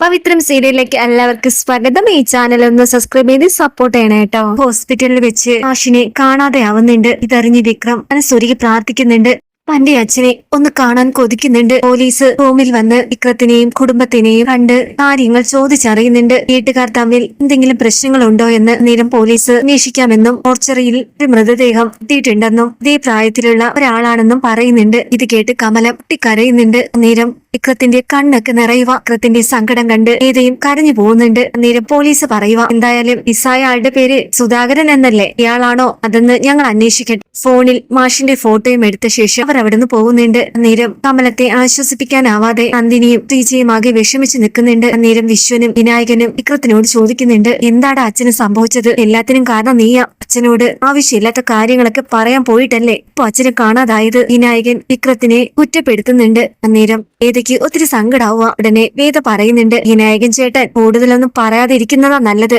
പവിത്രം സീരിയലിലേക്ക് എല്ലാവർക്കും സ്വാഗതം. ഈ ചാനൽ ഒന്ന് സബ്സ്ക്രൈബ് ചെയ്ത് സപ്പോർട്ട് ചെയ്യണം കേട്ടോ ഹോസ്പിറ്റലിൽ വെച്ച് ആഷിനെ കാണാതെ ആവുന്നുണ്ട് ഇതറിഞ്ഞ് വിക്രം മനസ്സൊരുക്കി പ്രാർത്ഥിക്കുന്നുണ്ട്. തന്റെ അച്ഛനെ ഒന്ന് കാണാൻ കൊതിക്കുന്നുണ്ട്. പോലീസ് റൂമിൽ വന്ന് വിക്രത്തിനെയും കുടുംബത്തിനെയും കണ്ട് കാര്യങ്ങൾ ചോദിച്ചറിയുന്നുണ്ട്. വീട്ടുകാർ തമ്മിൽ എന്തെങ്കിലും പ്രശ്നങ്ങളുണ്ടോ എന്ന് നേരം പോലീസ് അന്വേഷിക്കാമെന്നും ഓർച്ചറിയിൽ ഒരു മൃതദേഹം എത്തിയിട്ടുണ്ടെന്നും ഇതേ പ്രായത്തിലുള്ള ഒരാളാണെന്നും പറയുന്നുണ്ട്. ഇത് കേട്ട് കമലം പൊട്ടിക്കരയുന്നുണ്ട്. നേരം വിക്രത്തിന്റെ കണ്ണൊക്കെ നിറയുക. വിക്രത്തിന്റെ സങ്കടം കണ്ട് ഏതയും കരഞ്ഞു പോകുന്നുണ്ട്. അന്നേരം പോലീസ് പറയുക എന്തായാലും ഇസായ ആളുടെ പേര് സുധാകരൻ എന്നല്ലേ? ഇയാളാണോ? അതെന്ന് ഞങ്ങൾ അന്വേഷിക്കട്ടെ. ഫോണിൽ മാഷിന്റെ ഫോട്ടോയും എടുത്ത ശേഷം അവർ അവിടുന്ന് പോകുന്നുണ്ട്. അന്നേരം കമലത്തെ ആശ്വസിപ്പിക്കാനാവാതെ നന്ദിനിയും ശ്രീജയും ആകെ വിഷമിച്ച് നിൽക്കുന്നുണ്ട്. അന്നേരം വിശ്വനും വിനായകനും വിക്രത്തിനോട് ചോദിക്കുന്നുണ്ട് എന്താണ് അച്ഛന് സംഭവിച്ചത്? എല്ലാത്തിനും കാരണം നീയാ. അച്ഛനോട് ആവശ്യമില്ലാത്ത കാര്യങ്ങളൊക്കെ പറയാൻ പോയിട്ടല്ലേ? ഇപ്പൊ അച്ഛനെ കാണാതായത്? വിനായകൻ വിക്രത്തിനെ കുറ്റപ്പെടുത്തുന്നുണ്ട്. അന്നേരം വേദയ്ക്ക് ഒത്തിരി സങ്കടാവുക. ഉടനെ വേദ പറയുന്നുണ്ട് വിനായകൻ ചേട്ടൻ കൂടുതലൊന്നും പറയാതിരിക്കുന്നതാ നല്ലത്.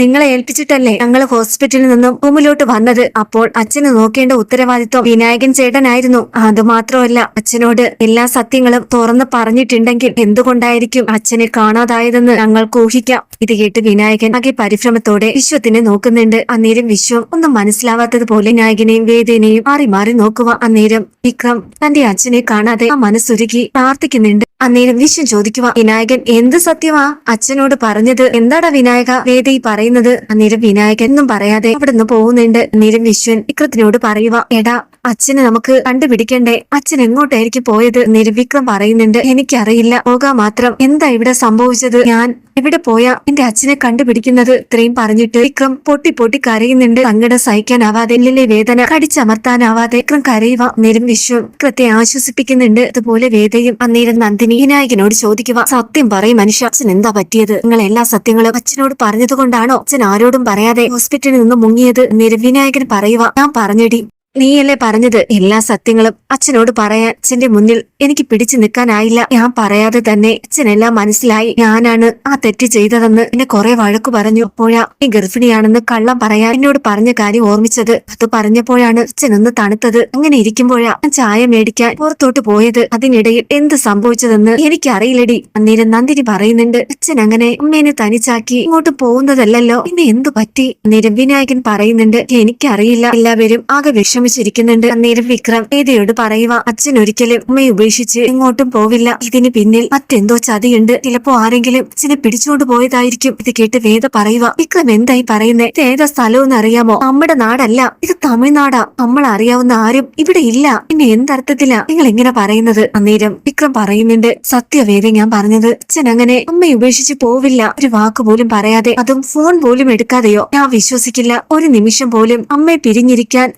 നിങ്ങളെ ഏൽപ്പിച്ചിട്ടല്ലേ ഞങ്ങൾ ഹോസ്പിറ്റലിൽ നിന്നും റൂമിലോട്ട് വന്നത്? അപ്പോൾ അച്ഛന് നോക്കേണ്ട ഉത്തരവാദിത്വം വിനായകൻ ചേട്ടനായിരുന്നു. അത് മാത്രമല്ല അച്ഛനോട് എല്ലാ സത്യങ്ങളും തുറന്ന് പറഞ്ഞിട്ടുണ്ടെങ്കിൽ എന്തുകൊണ്ടായിരിക്കും അച്ഛനെ കാണാതായതെന്ന് ഞങ്ങൾക്ക് ഊഹിക്കാം. ഇത് കേട്ട് വിനായകൻ ആകെ പരിഭ്രമത്തോടെ വിശ്വത്തിനെ നോക്കുന്നുണ്ട്. അന്നേരം വിശ്വം ഒന്നും മനസ്സിലാവാത്തതുപോലെ വിനായകനെയും വേദേനെയും മാറി മാറി നോക്കുക. അന്നേരം വിക്രം തന്റെ അച്ഛനെ കാണാതെ ആ മനസ്സൊരുക്കി പ്രാർത്ഥിക്കുന്നുണ്ട്. അന്നേരം വിശ്വം ചോദിക്കുക വിനായകൻ എന്ത് സത്യമാ? അച്ഛനോട് പറഞ്ഞത് എന്താടാ വിനായക? വേദ ഈ പറയുന്നത് അന്നേരം വിനായകൻ ഒന്നും പറയാതെ അവിടെ നിന്ന് പോകുന്നുണ്ട്. അന്നേരം വിശ്വൻ വിക്രത്തിനോട് പറയുക എടാ അച്ഛനെ നമുക്ക് കണ്ടുപിടിക്കണ്ടേ? അച്ഛൻ എങ്ങോട്ടായിരിക്കും പോയത്? അന്നേരം വിക്രം പറയുന്നുണ്ട് എനിക്കറിയില്ല. പോകാൻ മാത്രം എന്താ ഇവിടെ സംഭവിച്ചത്? ഞാൻ എവിടെ പോയാ എന്റെ അച്ഛനെ കണ്ടുപിടിക്കുന്നത്? ഇത്രയും പറഞ്ഞിട്ട് വിക്രം പൊട്ടി പൊട്ടി കരയുന്നുണ്ട്. അങ്ങടെ സഹിക്കാനാവാതെ എല്ലിലെ വേദന കടിച്ചമർത്താനാവാതെ വിക്രം കരയുക അന്നേരം വിശ്വം വിക്രത്തെ ആശ്വസിപ്പിക്കുന്നുണ്ട്. അതുപോലെ വേദയും അന്നേരം നന്ദിനി വിനായകനോട് ചോദിക്കുക സത്യം പറയും മനുഷ്യ അച്ഛൻ എന്താ പറ്റിയത്? നിങ്ങൾ എല്ലാ സത്യങ്ങളും അച്ഛനോട് പറഞ്ഞത് അച്ഛൻ ആരോടും പറയാതെ ഹോസ്പിറ്റലിൽ നിന്ന് മുങ്ങിയത് നിർവിനായകൻ വിനായകൻ പറയുക ഞാൻ പറഞ്ഞടി. നീയല്ലേ പറഞ്ഞത്? എല്ലാ സത്യങ്ങളും അച്ഛനോട് പറയാൻ അച്ഛന്റെ മുന്നിൽ എനിക്ക് പിടിച്ചു നിൽക്കാനായില്ല. ഞാൻ പറയാതെ തന്നെ അച്ഛനെല്ലാം മനസ്സിലായി. ഞാനാണ് ആ തെറ്റ് ചെയ്തതെന്ന് എന്നെ കുറെ വഴക്കു പറഞ്ഞു. അപ്പോഴാ നീ ഗർഭിണിയാണെന്ന് കള്ളം പറയാൻ എന്നോട് പറഞ്ഞ കാര്യം ഓർമ്മിച്ചത്. അത് പറഞ്ഞപ്പോഴാണ് അച്ഛനൊന്ന് തണുത്തത്. അങ്ങനെ ഇരിക്കുമ്പോഴാ ഞാൻ ചായ മേടിക്കാൻ പുറത്തോട്ട് പോയത്. അതിനിടയിൽ എന്ത് സംഭവിച്ചതെന്ന് എനിക്കറിയില്ലടി. അന്നേരം നന്ദിനി പറയുന്നുണ്ട് അച്ഛൻ അങ്ങനെ അമ്മേനെ തനിച്ചാക്കി ഇങ്ങോട്ട് പോകുന്നതല്ലല്ലോ. പിന്നെ എന്തു പറ്റി? അന്നേരം വിനായകൻ പറയുന്നുണ്ട് എനിക്കറിയില്ല. എല്ലാവരും ആകെ വിഷമിച്ചിരിക്കുന്നുണ്ട് അന്നേരം വിക്രം ഏതയോട് പറയുക അച്ഛൻ ഒരിക്കലും അമ്മയെ ഉപേക്ഷിച്ച് എങ്ങോട്ടും പോവില്ല. ഇതിന് പിന്നിൽ മറ്റെന്തോ ചതിയുണ്ട്. ചിലപ്പോ ആരെങ്കിലും അച്ഛനെ പിടിച്ചുകൊണ്ട് പോയതായിരിക്കും. ഇത് കേട്ട് വേദ പറയുക വിക്രം എന്തായി പറയുന്നേ? ഇത് ഏതാ സ്ഥലമെന്ന് അറിയാമോ? നമ്മുടെ നാടല്ല. ഇത് തമിഴ്നാടാ. നമ്മൾ അറിയാവുന്ന ആരും ഇവിടെ ഇല്ല. പിന്നെ എന്തർത്ഥത്തിലാ നിങ്ങൾ എങ്ങനെ പറയുന്നത്? അന്നേരം വിക്രം പറയുന്നുണ്ട് സത്യവേദ ഞാൻ പറഞ്ഞത് അച്ഛൻ അങ്ങനെ അമ്മയെ ഉപേക്ഷിച്ച് പോവില്ല. ഒരു വാക്ക് പോലും പറയാതെ അതും ഫോൺ പോലും എടുക്കാതെയോ? ഞാൻ വിശ്വസിക്കില്ല. ഒരു നിമിഷം പോലും അമ്മയെ പിരിഞ്ഞിരിക്കാൻ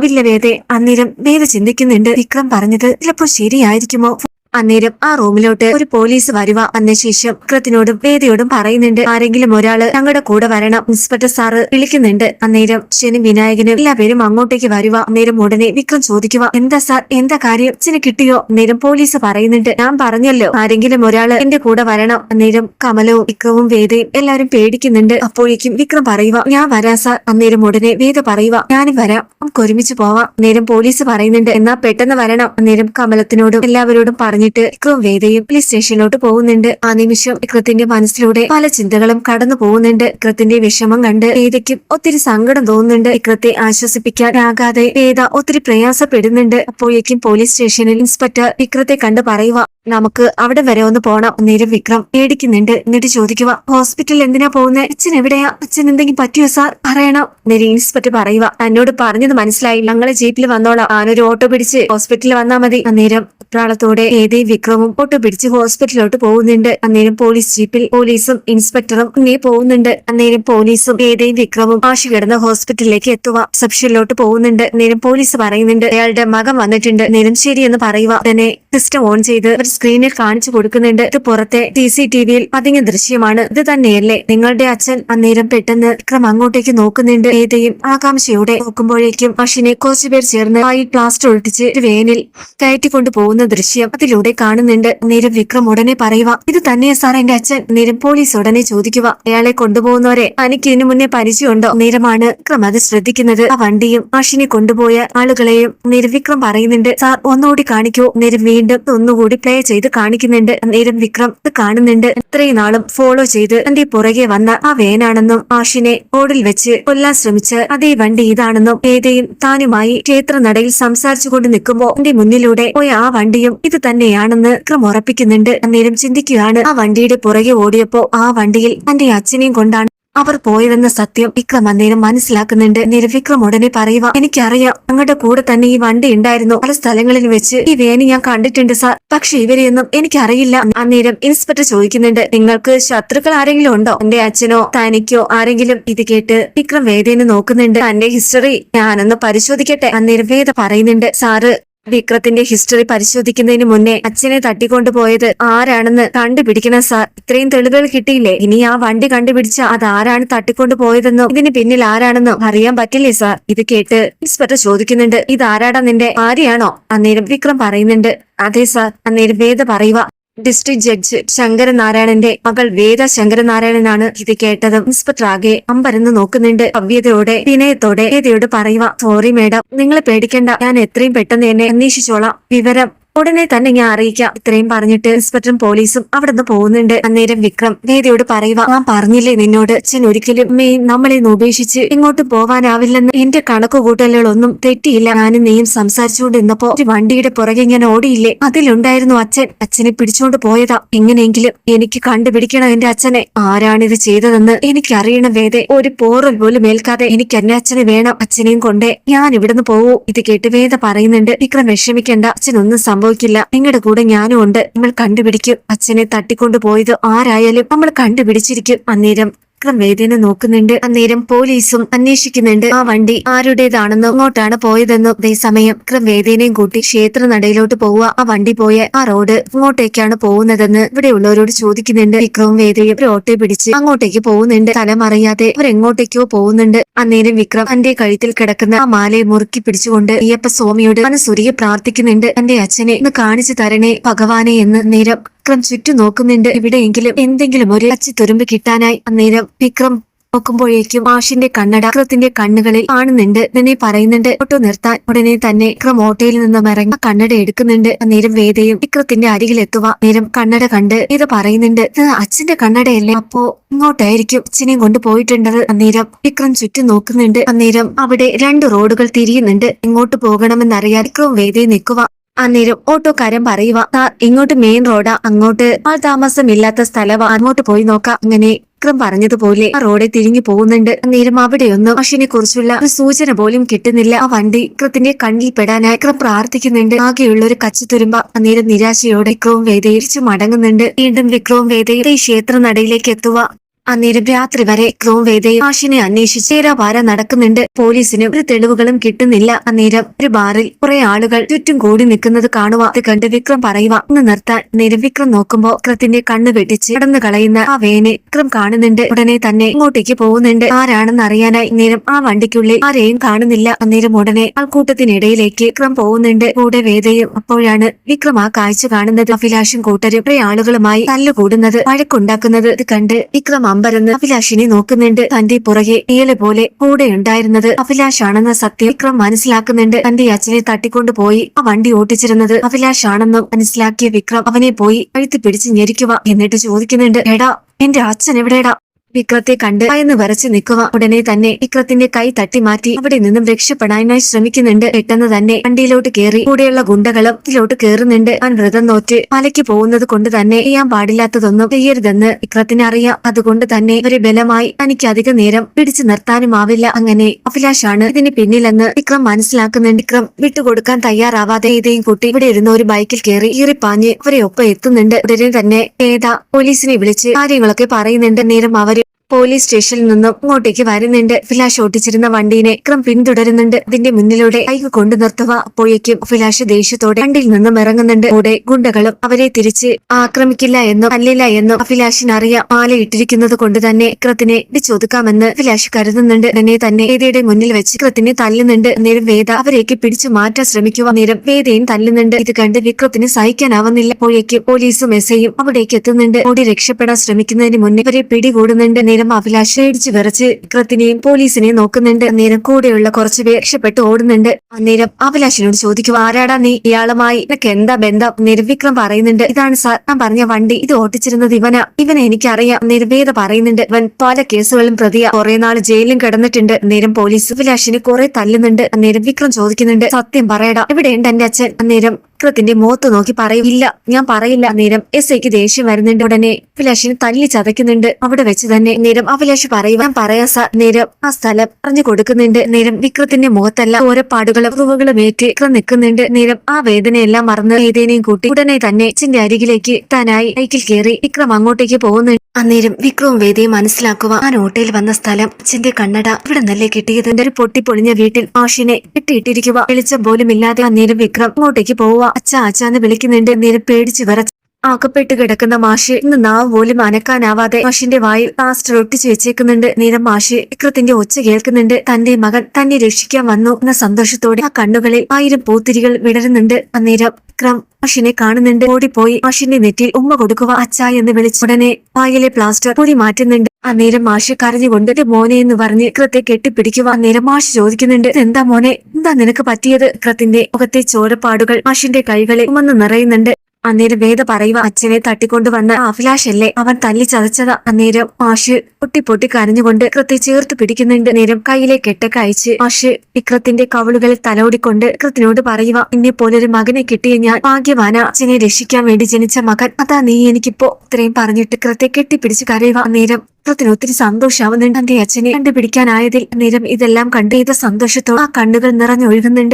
അച്ഛനാവില്ല വേദേ. അന്നേരം വേദ ചിന്തിക്കുന്നുണ്ട്. വിക്രം പറഞ്ഞത് ചിലപ്പോ ശരിയായിരിക്കുമോ? അന്നേരം ആ റൂമിലോട്ട് ഒരു പോലീസ് വരുവ വന്ന ശേഷം വിക്രത്തിനോടും വേദയോടും പറയുന്നുണ്ട്. ആരെങ്കിലും ഒരാൾ ഞങ്ങളുടെ കൂടെ വരണം ഇൻസ്പെക്ടർ സാറ് വിളിക്കുന്നുണ്ട്. അന്നേരം ശനും വിനായകനും എല്ലാവരും അങ്ങോട്ടേക്ക് വരുവ. അന്നേരം ഉടനെ വിക്രം ചോദിക്കുക എന്താ സാർ? എന്താ കാര്യം? അച്ഛന് കിട്ടിയോ? അന്നേരം പോലീസ് പറയുന്നുണ്ട് ഞാൻ പറഞ്ഞല്ലോ ആരെങ്കിലും ഒരാൾ എന്റെ കൂടെ വരണം. അന്നേരം കമലവും വിക്രവും വേദയും എല്ലാരും പേടിക്കുന്നുണ്ട്. അപ്പോഴേക്കും വിക്രം പറയുക ഞാൻ വരാം സാർ. അന്നേരം ഉടനെ വേദ പറയുക ഞാനും വരാം. നമുക്ക് ഒരുമിച്ച് പോവാം. അന്നേരം പോലീസ് പറയുന്നുണ്ട് എന്നാ പെട്ടെന്ന് വരണം. അന്നേരം കമലത്തിനോടും എല്ലാവരോടും പറഞ്ഞിട്ട് വിക്രവും വേദയും പോലീസ് സ്റ്റേഷനിലോട്ട് പോകുന്നുണ്ട്. ആ നിമിഷം വിക്രത്തിന്റെ മനസ്സിലൂടെ പല ചിന്തകളും കടന്നു പോകുന്നുണ്ട്. വിക്രത്തിന്റെ വിഷമം കണ്ട് വേദയ്ക്കും ഒത്തിരി സങ്കടം തോന്നുന്നുണ്ട്. വിക്രത്തെ ആശ്വസിപ്പിക്കാനാകാതെ വേദ ഒത്തിരി പ്രയാസപ്പെടുന്നുണ്ട്. അപ്പോഴേക്കും പോലീസ് സ്റ്റേഷനിൽ ഇൻസ്പെക്ടർ വിക്രത്തെ കണ്ട് പറയുക നമുക്ക് അവിടെ വരെ ഒന്ന് പോണം. നേരം വിക്രം പേടിക്കുന്നുണ്ട്. എന്നിട്ട് ചോദിക്കുക ഹോസ്പിറ്റലിൽ എന്തിനാ പോകുന്നത് അച്ഛൻ എവിടെയാ? അച്ഛൻ എന്തെങ്കിലും പറ്റിയോ സാർ? പറയണം. നേരെ ഇൻസ്പെക്ടർ പറയുക എന്നോട് പറഞ്ഞത് മനസ്സിലായി. ഞങ്ങളെ ജീപ്പിൽ വന്നോളാം. ഞാനൊരു ഓട്ടോ പിടിച്ച് ഹോസ്പിറ്റലിൽ വന്നാ മതി. അന്നേരം പ്രാളത്തോടെ വിക്രമും ഒട്ടുപിടിച്ച് ഹോസ്പിറ്റലിലോട്ട് പോകുന്നുണ്ട്. അന്നേരം പോലീസ് ജീപ്പിൽ പോലീസും ഇൻസ്പെക്ടറും ഇങ്ങനെ പോകുന്നുണ്ട്. അന്നേരം പോലീസും ഏതേയും വിക്രമും ആശു കിടന്ന ഹോസ്പിറ്റലിലേക്ക് എത്തുക. റിസപ്ഷനിലോട്ട് പോകുന്നുണ്ട്. നേരം പോലീസ് പറയുന്നുണ്ട് അയാളുടെ മകൻ വന്നിട്ടുണ്ട്. നേരം എന്ന് പറയുക. തന്നെ സിസ്റ്റം ഓൺ ചെയ്ത് ഒരു സ്ക്രീനിൽ കാണിച്ചു കൊടുക്കുന്നുണ്ട്. ഇത് പുറത്തെ സി സി ടി വിയിൽ പതിഞ്ഞ ദൃശ്യമാണ്. ഇത് തന്നെയല്ലേ? നിങ്ങളുടെ അച്ഛൻ അന്നേരം പെട്ടെന്ന് വിക്രം അങ്ങോട്ടേക്ക് നോക്കുന്നുണ്ട്. ഏതയും ആകാംക്ഷയോടെ നോക്കുമ്പോഴേക്കും അഷിനെ കുറച്ചുപേർ ചേർന്ന് ആയി പ്ലാസ്റ്റർ ഒഴിപ്പിച്ച് വേനിൽ കയറ്റിക്കൊണ്ടു പോകുന്ന ദൃശ്യം അതിലൂടെ കണ്ണിലൂടെ കാണുന്നുണ്ട്. നേരം വിക്രം ഉടനെ പറയുക ഇത് തന്നെയാ സാർ എന്റെ അച്ഛൻ. നേരം പോലീസ് ഉടനെ ചോദിക്കുക അയാളെ കൊണ്ടുപോകുന്നവരെ തനിക്ക് ഇതിനു മുന്നേ പരിചയമുണ്ടോ? നേരമാണ് വിക്രം അത് ശ്രദ്ധിക്കുന്നത്. ആ വണ്ടിയും ആഷിനെ കൊണ്ടുപോയ ആളുകളെയും നിർവിക്രം പറയുന്നുണ്ട് സാർ ഒന്നുകൂടി കാണിക്കൂ. നേരം വീണ്ടും ഒന്നുകൂടി പ്ലേ ചെയ്ത് കാണിക്കുന്നുണ്ട്. നേരം വിക്രം ഇത് കാണുന്നുണ്ട്. ഇത്രയും നാളും ഫോളോ ചെയ്ത് തന്റെ പുറകെ വന്ന ആ വേനാണെന്നും ആഷിനെ ഓടിൽ വെച്ച് കൊല്ലാൻ ശ്രമിച്ച് അതേ വണ്ടി ഇതാണെന്നും ഏതയും താനുമായി ക്ഷേത്ര നടയിൽ സംസാരിച്ചുകൊണ്ട് നിൽക്കുമ്പോ എന്റെ മുന്നിലൂടെ പോയ ആ വണ്ടിയും ഇത് തന്നെയാണെന്ന് വിക്രം ഉറപ്പിക്കുന്നുണ്ട്. അന്നേരം ചിന്തിക്കുകയാണ് ആ വണ്ടിയുടെ പുറകെ ഓടിയപ്പോ ആ വണ്ടിയിൽ തന്റെ അച്ഛനെയും കൊണ്ടാണ് അവർ പോയതെന്ന സത്യം വിക്രം അന്നേരം മനസ്സിലാക്കുന്നുണ്ട്. നേരം വിക്രം ഉടനെ പറയുക എനിക്കറിയാം ഞങ്ങളുടെ കൂടെ തന്നെ ഈ വണ്ടി ഉണ്ടായിരുന്നു. പല സ്ഥലങ്ങളിൽ വെച്ച് ഈ വേനി ഞാൻ കണ്ടിട്ടുണ്ട് സാർ. പക്ഷെ ഇവരെയൊന്നും എനിക്കറിയില്ല. അന്നേരം ഇൻസ്പെക്ടർ ചോദിക്കുന്നുണ്ട് നിങ്ങൾക്ക് ശത്രുക്കൾ ആരെങ്കിലും ഉണ്ടോ? എന്റെ അച്ഛനോ തനിക്കോ ആരെങ്കിലും? ഇത് കേട്ട് വിക്രം വേദേനെ നോക്കുന്നുണ്ട്. തന്റെ ഹിസ്റ്ററി ഞാനൊന്ന് പരിശോധിക്കട്ടെ? അന്നേരം വേദ പറയുന്നുണ്ട് സാറ് വിക്രത്തിന്റെ ഹിസ്റ്ററി പരിശോധിക്കുന്നതിന് മുന്നേ അച്ഛനെ തട്ടിക്കൊണ്ടുപോയത് ആരാണെന്ന് കണ്ടുപിടിക്കണം സാർ. ഇത്രയും തെളിവുകൾ കിട്ടിയില്ലേ? ഇനി ആ വണ്ടി കണ്ടുപിടിച്ച അത് ആരാണ് തട്ടിക്കൊണ്ടുപോയതെന്നും ഇതിന് പിന്നിൽ ആരാണെന്നും അറിയാൻ പറ്റില്ലേ സാർ? ഇത് കേട്ട് ഇൻസ്പെക്ടർ ചോദിക്കുന്നുണ്ട്. ഇത് ആരാടാ നിന്റെ ഭാര്യയാണോ? അന്നേരം വിക്രം പറയുന്നുണ്ട്. അതെ സാർ. അന്നേരം വേദ പറയുക. ഡിസ്ട്രിക്ട് ജഡ്ജ് ശങ്കരനാരായണന്റെ മകൾ വേദ ശങ്കരനാരായണനാണ് ഇത് കേട്ടത്. ഇൻസ്പെക്ടർ ആകെ അമ്പരന്ന് നോക്കുന്നുണ്ട്. ഭവ്യതയോടെ വിനയത്തോടെ വേദയോട് പറയുക സോറി മേഡം നിങ്ങളെ പേടിക്കണ്ട. ഞാൻ എത്രയും പെട്ടെന്ന് തന്നെ അന്വേഷിച്ചോളാം. വിവരം ഉടനെ തന്നെ ഞാൻ അറിയിക്കാം. ഇത്രയും പറഞ്ഞിട്ട് ഇൻസ്പെക്ടറും പോലീസും അവിടെ നിന്ന് പോകുന്നുണ്ട്. അന്നേരം വിക്രം വേദിയോട് പറയുക ഞാൻ പറഞ്ഞില്ലേ നിന്നോട്? അച്ഛൻ ഒരിക്കലും മെയ് നമ്മളെ ഉപേക്ഷിച്ച് ഇങ്ങോട്ട് പോവാനാവില്ലെന്ന്. എന്റെ കണക്ക് കൂട്ടലുകളൊന്നും തെറ്റിയില്ല. ഞാനും നീയും സംസാരിച്ചുകൊണ്ടിരുന്നപ്പോ ഒരു വണ്ടിയുടെ പുറകെ ഇങ്ങനെ ഓടിയില്ലേ? അതിലുണ്ടായിരുന്നു അച്ഛൻ. അച്ഛനെ പിടിച്ചോണ്ട് പോയതാ. എങ്ങനെയെങ്കിലും എനിക്ക് കണ്ടുപിടിക്കണം എന്റെ അച്ഛനെ. ആരാണിത് ചെയ്തതെന്ന് എനിക്കറിയണം വേദേ. ഒരു പോറൽ പോലും ഏൽക്കാതെ എനിക്ക് എന്നെ അച്ഛനെ വേണം. അച്ഛനെയും കൊണ്ടേ ഞാൻ ഇവിടുന്ന് പോവൂ. ഇത് കേട്ട് വേദ പറയുന്നുണ്ട്. വിക്രം വിഷമിക്കേണ്ട. അച്ഛനൊന്നും സംഭവിക്കില്ല. നിങ്ങളുടെ കൂടെ ഞാനും ഉണ്ട്. നമ്മൾ കണ്ടുപിടിക്കും. അച്ഛനെ തട്ടിക്കൊണ്ടു പോയത് ആരായാലും നമ്മൾ കണ്ടുപിടിച്ചിരിക്കും. അന്നേരം വിക്രം വേദിനെ നോക്കുന്നുണ്ട്. അന്നേരം പോലീസും അന്വേഷിക്കുന്നുണ്ട്. ആ വണ്ടി ആരുടേതാണെന്നും അങ്ങോട്ടാണ് പോയതെന്നും അതേസമയം വിക്രം വേദിനെയും കൂട്ടി ക്ഷേത്ര നടയിലോട്ട് പോവുക. ആ വണ്ടി പോയ ആ റോഡ് ഇങ്ങോട്ടേക്കാണ് പോകുന്നതെന്ന് ഇവിടെയുള്ളവരോട് ചോദിക്കുന്നുണ്ട്. വിക്രവും വേദയും ഒരു ഓട്ടോ പിടിച്ച് അങ്ങോട്ടേക്ക് പോകുന്നുണ്ട്. തലമറിയാതെ അവരെങ്ങോട്ടേക്കോ പോകുന്നുണ്ട്. അന്നേരം വിക്രം തന്റെ കഴുത്തിൽ കിടക്കുന്ന ആ മാലയെ മുറുക്കി പിടിച്ചുകൊണ്ട് അയ്യപ്പ സ്വാമിയോട് മനസ്സുരുകി പ്രാർത്ഥിക്കുന്നുണ്ട്. തന്റെ അച്ഛനെ ഒന്ന് കാണിച്ചു തരണേ ഭഗവാനെ എന്ന് നേരം വിക്രം ചുറ്റും നോക്കുന്നുണ്ട്. എവിടെയെങ്കിലും എന്തെങ്കിലും ഒരു അച്ചി തുരുമ്പ് കിട്ടാനായി. അന്നേരം വിക്രം നോക്കുമ്പോഴേക്കും ആഷിന്റെ കണ്ണട വിക്രത്തിന്റെ കണ്ണുകളിൽ കാണുന്നുണ്ട്. തന്നെ പറയുന്നുണ്ട് ഓട്ടോ നിർത്താൻ. ഉടനെ തന്നെ വിക്രം ഓട്ടോയിൽ നിന്നും ഇറങ്ങി കണ്ണട എടുക്കുന്നുണ്ട്. അന്നേരം വേദയും വിക്രത്തിന്റെ അരികിൽ എത്തുക. നേരം കണ്ണട കണ്ട് ഇത് പറയുന്നുണ്ട് ഇത് അച്ഛന്റെ കണ്ണടയല്ലേ? അപ്പോ ഇങ്ങോട്ടായിരിക്കും അച്ഛനെയും കൊണ്ട് പോയിട്ടുണ്ടത്. അന്നേരം വിക്രം ചുറ്റും നോക്കുന്നുണ്ട്. അന്നേരം അവിടെ രണ്ട് റോഡുകൾ തിരിയുന്നുണ്ട്. എങ്ങോട്ട് പോകണമെന്നറിയാൻ വിക്രവും വേദയും നിൽക്കുക. അന്നേരം ഓട്ടോക്കാരൻ പറയുക "ദാ ഇങ്ങോട്ട് മെയിൻ റോഡാ അങ്ങോട്ട്. ആൾ താമസമില്ലാത്ത സ്ഥലവാ അങ്ങോട്ട് പോയി നോക്കാം അങ്ങനെ വിക്രം പറഞ്ഞതുപോലെ ആ റോഡെ തിരിഞ്ഞു പോകുന്നുണ്ട്. അന്നേരം അവിടെയൊന്നും അഷിനെ കുറിച്ചുള്ള ഒരു സൂചന പോലും കിട്ടുന്നില്ല. ആ വണ്ടി വിക്രത്തിന്റെ കണ്ണിൽ പെടാനായി വിക്രം പ്രാർത്ഥിക്കുന്നുണ്ട്. ആകെയുള്ള ഒരു കച്ചിത്തുരുമ്പ അന്നേരം നിരാശയോടെ വിക്രവും വേദയും മടങ്ങുന്നുണ്ട്. വീണ്ടും വിക്രവും ഈ ക്ഷേത്ര നടയിലേക്ക് എത്തുക അന്നേരം രാത്രി വരെ ക്രോം വേദയെ ആഷിനെ അന്വേഷിച്ച് ചേരാപാര നടക്കുന്നുണ്ട്. പോലീസിന് ഒരു തെളിവുകളും കിട്ടുന്നില്ല. അന്നേരം ഒരു ബാറിൽ കുറെ ആളുകൾ ചുറ്റും കൂടി നിൽക്കുന്നത് കാണുക അത് കണ്ട് വിക്രം പറയുക ഒന്ന് നിർത്താൻ. നേരം വിക്രം നോക്കുമ്പോ വിക്രത്തിന്റെ കണ്ണ് വെട്ടിച്ച് കടന്നു കളയുന്ന ആ വേനെ വിക്രം കാണുന്നുണ്ട്. ഉടനെ തന്നെ ഇങ്ങോട്ടേക്ക് പോകുന്നുണ്ട്. ആരാണെന്ന് അറിയാനായി നേരം ആ വണ്ടിക്കുള്ളിൽ ആരെയും കാണുന്നില്ല. അന്നേരം ഉടനെ ആൾക്കൂട്ടത്തിനിടയിലേക്ക് വിക്രം പോകുന്നുണ്ട്. കൂടെ വേദയും അപ്പോഴാണ് വിക്രം ആ കാഴ്ച കാണുന്നത്. അഭിലാഷും കൂട്ടരും കുറെ ആളുകളുമായി തല്ലുകൂടുന്നത് വഴക്കുണ്ടാക്കുന്നത് ഇത് കണ്ട് വിക്രം അമ്പരന്ന് അഭിലാഷിനെ നോക്കുന്നുണ്ട്. തന്റെ പുറകെ ഇയലെ പോലെ കൂടെ ഉണ്ടായിരുന്നത് അഭിലാഷാണെന്ന സത്യം വിക്രം മനസ്സിലാക്കുന്നുണ്ട്. തന്റെ അച്ഛനെ തട്ടിക്കൊണ്ടു പോയി ആ വണ്ടി ഓട്ടിച്ചിരുന്നത് അഭിലാഷാണെന്നും മനസ്സിലാക്കിയ വിക്രം അവനെ പോയി കഴുത്ത് പിടിച്ച് ഞെരിക്കുക എന്നിട്ട് ചോദിക്കുന്നുണ്ട് എടാ എന്റെ അച്ഛൻ എവിടെടാ വിക്രത്തെ കണ്ട് ഭയന്ന് വരച്ചു നിൽക്കുക. ഉടനെ തന്നെ വിക്രത്തിന്റെ കൈ തട്ടി മാറ്റി അവിടെ നിന്നും രക്ഷപ്പെടാനായി ശ്രമിക്കുന്നുണ്ട്. പെട്ടെന്ന് തന്നെ വണ്ടിയിലോട്ട് കയറി കൂടെയുള്ള ഗുണ്ടകളും ഇതിലോട്ട് കയറുന്നുണ്ട്. അവൻ വ്രതം നോറ്റ് മലയ്ക്ക് പോകുന്നത് കൊണ്ട് തന്നെ ചെയ്യാൻ പാടില്ലാത്തതൊന്നും ചെയ്യരുതെന്ന് വിക്രത്തിന് അറിയാം. അതുകൊണ്ട് തന്നെ ഒരു ബലമായി തനിക്ക് അധിക നേരം പിടിച്ചു നിർത്താനും ആവില്ല. അങ്ങനെ അഭിലാഷാണ് ഇതിന് പിന്നിലെന്ന് വിക്രം മനസ്സിലാക്കുന്നുണ്ട്. വിക്രം വിട്ടുകൊടുക്കാൻ തയ്യാറാവാതെ ഇതേയും കുട്ടി ഇവിടെ ഇരുന്ന ഒരു ബൈക്കിൽ കയറി ഈറിപ്പാഞ്ഞ് അവരെ ഒപ്പം എത്തുന്നുണ്ട്. ഉടനെ തന്നെ ഏതാ പോലീസിനെ വിളിച്ച് കാര്യങ്ങളൊക്കെ പറയുന്നുണ്ട്. നേരം അവർ പോലീസ് സ്റ്റേഷനിൽ നിന്നും ഇങ്ങോട്ടേക്ക് വരുന്നുണ്ട്. ഫിലാഷ് ഓട്ടിച്ചിരുന്ന വണ്ടീനെ ക്രം പിന്തുടരുന്നുണ്ട്. അതിന്റെ മുന്നിലൂടെ കൈ കൊണ്ടു നിർത്തുക. അപ്പോഴേക്കും ഫിലാഷ് ദേഷ്യത്തോടെ വണ്ടിയിൽ നിന്നും ഇറങ്ങുന്നുണ്ട്. കൂടെ ഗുണ്ടകളും അവരെ തിരിച്ച് ആക്രമിക്കില്ല എന്നും അല്ലില്ല എന്നും ഫിലാഷിന് അറിയാം മാല ഇട്ടിരിക്കുന്നത് കൊണ്ട് തന്നെ വിക്രത്തിനെ ഇടിച്ചൊതുക്കാമെന്ന് ഫിലാഷ് കരുതുന്നുണ്ട്. തന്നെ തന്നെ വേദയുടെ മുന്നിൽ വെച്ച് ക്രത്തിനെ തല്ലുന്നുണ്ട്. നേരം വേദ അവരേക്ക് പിടിച്ചു മാറ്റാൻ ശ്രമിക്കുക. നേരം വേദയും തല്ലുന്നുണ്ട്. ഇത് കണ്ട് വിക്രത്തിന് സഹിക്കാനാവുന്നില്ല. അപ്പോഴേക്കും പോലീസും എസ് ഐയും അവിടേക്ക് എത്തുന്നുണ്ട്. ഓടി രക്ഷപ്പെടാൻ ശ്രമിക്കുന്നതിന് മുന്നേ അവരെ പിടികൂടുന്നുണ്ട്. നേരം അഭിലാഷ് അഭിലാഷയടിച്ച് വിറച്ച് വിക്രത്തിനെയും പോലീസിനെയും നോക്കുന്നുണ്ട്. അന്നേരം കൂടെയുള്ള കുറച്ച് പേർ രക്ഷപ്പെട്ട് ഓടുന്നുണ്ട്. അന്നേരം അഭിലാഷിനോട് ചോദിക്കും ആരാടാ നീ? ഇയാളുമായി നിനക്ക് എന്താ ബന്ധം? നേരം വിക്രം പറയുന്നുണ്ട് ഇതാണ് സാർ ഞാൻ പറഞ്ഞ വണ്ടി. ഇത് ഓട്ടിച്ചിരുന്നത് ഇവനാ. ഇവനെ എനിക്കറിയാം. നിർവേദ പറയുന്നുണ്ട് ഇവൻ പല കേസുകളും പ്രതിയ. കുറെ നാൾ ജയിലിലും കിടന്നിട്ടുണ്ട്. നേരം പോലീസ് അഭിലാഷിനെ കുറെ തല്ലുന്നുണ്ട്. അന്നേരം വിക്രം ചോദിക്കുന്നുണ്ട് സത്യം പറയടാ എവിടെയുണ്ട് എന്റെ അച്ഛൻ? അന്നേരം വിക്രത്തിന്റെ മുഖത്ത് നോക്കി പറയില്ല ഞാൻ പറയില്ല. നേരം എസ് ഐക്ക് ദേഷ്യം വരുന്നുണ്ട്. ഉടനെ അഭിലാഷിനെ തല്ലി ചതയ്ക്കുന്നുണ്ട്. അവിടെ വെച്ച് തന്നെ നേരം അഭിലാഷ് പറയും ഞാൻ പറയാ സാർ. നേരം ആ സ്ഥലം പറഞ്ഞു കൊടുക്കുന്നുണ്ട്. നേരം വിക്രത്തിന്റെ മുഖത്തല്ല ഓരോ പാടുകളും പൂവുകളും ഏറ്റ് വിക്രം നിൽക്കുന്നുണ്ട്. നേരം ആ വേദനയെല്ലാം മറന്ന് ഏതേനെയും കൂട്ടി ഉടനെ തന്നെ അച്ഛന്റെ അരികിലേക്ക് താനായി ബൈക്കിൽ കയറി വിക്രം അങ്ങോട്ടേക്ക് പോകുന്നുണ്ട്. അന്നേരം വിക്രവും വേദയും മനസ്സിലാക്കുക ആ നോട്ടയിൽ വന്ന സ്ഥലം അച്ഛന്റെ കണ്ണട ഇവിടെ നല്ല കിട്ടിയത്? എന്റെ ഒരു പൊട്ടിപ്പൊളിഞ്ഞ വീട്ടിൽ ആഷിനെ കിട്ടിയിട്ടിരിക്കുക. വെളിച്ചം പോലും ഇല്ലാതെ അന്നേരം വിക്രം അങ്ങോട്ടേക്ക് പോവുക. അച്ഛ അച്ഛാന്ന് വിളിക്കുന്നുണ്ട്. നേരം പേടിച്ച് വിറച്ച് ആക്കപ്പെട്ട് കിടക്കുന്ന മാഷെ ഇന്ന് നാവ് പോലും അനക്കാനാവാതെ മാഷിന്റെ വായിൽ പ്ലാസ്റ്റർ ഒട്ടിച്ചു വെച്ചേക്കുന്നുണ്ട്. നേരം മാഷെ ഇക്രത്തിന്റെ ഒച്ച കേൾക്കുന്നുണ്ട്. തന്റെ മകൻ തന്നെ രക്ഷിക്കാൻ വന്നു എന്ന സന്തോഷത്തോടെ ആ കണ്ണുകളിൽ ആയിരം പൂത്തിരികൾ വിടരുന്നുണ്ട്. അന്നേരം വിക്രം മാഷിനെ കാണുന്നുണ്ട്. ഓടിപ്പോയി മാഷിന്റെ നെറ്റിയിൽ ഉമ്മ കൊടുക്കുക അച്ഛ എന്ന് വിളിച്ചു ഉടനെ വായിലെ പ്ലാസ്റ്റർ പൊടി മാറ്റുന്നുണ്ട്. അന്നേരം മാഷ് കരഞ്ഞുകൊണ്ട് "എന്റെ മോനെ എന്ന് പറഞ്ഞ് ഇക്രത്തെ കെട്ടിപ്പിടിക്കുക അന്നേരം മാഷ് ചോദിക്കുന്നുണ്ട് എന്താ മോനെ? എന്താ നിനക്ക് പറ്റിയത്? ഇക്രത്തിന്റെ മുഖത്തെ ചോരപ്പാടുകൾ മാഷിന്റെ കൈകളെ ഉമ്മന്ന് നിറയുന്നുണ്ട്. അന്നേരം വേദ പറയുക അച്ഛനെ തട്ടിക്കൊണ്ടുവന്ന വന്ന അഭിലാഷ് അല്ലേ? അവൻ തല്ലി ചതച്ചതാ. അന്നേരം മാഷ് പൊട്ടി പൊട്ടി കരഞ്ഞുകൊണ്ട് കൃത്യ ചേർത്ത് പിടിക്കുന്നുണ്ട്. നേരം കയ്യിലെ കെട്ടൊക്കെ അയച്ച് മാഷ് വിക്രത്തിന്റെ കവളുകളിൽ തലോടിക്കൊണ്ട് കൃത്തിനോട് പറയുക എന്നെ പോലൊരു മകനെ കിട്ടിയ ഞാൻ ഭാഗ്യവാന. അച്ഛനെ രക്ഷിക്കാൻ വേണ്ടി ജനിച്ച മകൻ. അതാ നീ എനിക്കിപ്പോ ഇത്രയും പറഞ്ഞിട്ട് കൃത്യ കെട്ടിപ്പിടിച്ച് കരയുക. നേരം വിക്രത്തിന് ഒത്തിരി സന്തോഷാവുന്നുണ്ട്. തന്റെ അച്ഛനെ കണ്ടുപിടിക്കാനായതിൽ നേരം ഇതെല്ലാം കണ്ട് ചെയ്ത സന്തോഷത്തോടെ ആ കണ്ണുകൾ നിറഞ്ഞൊഴുകുന്നുണ്ട്.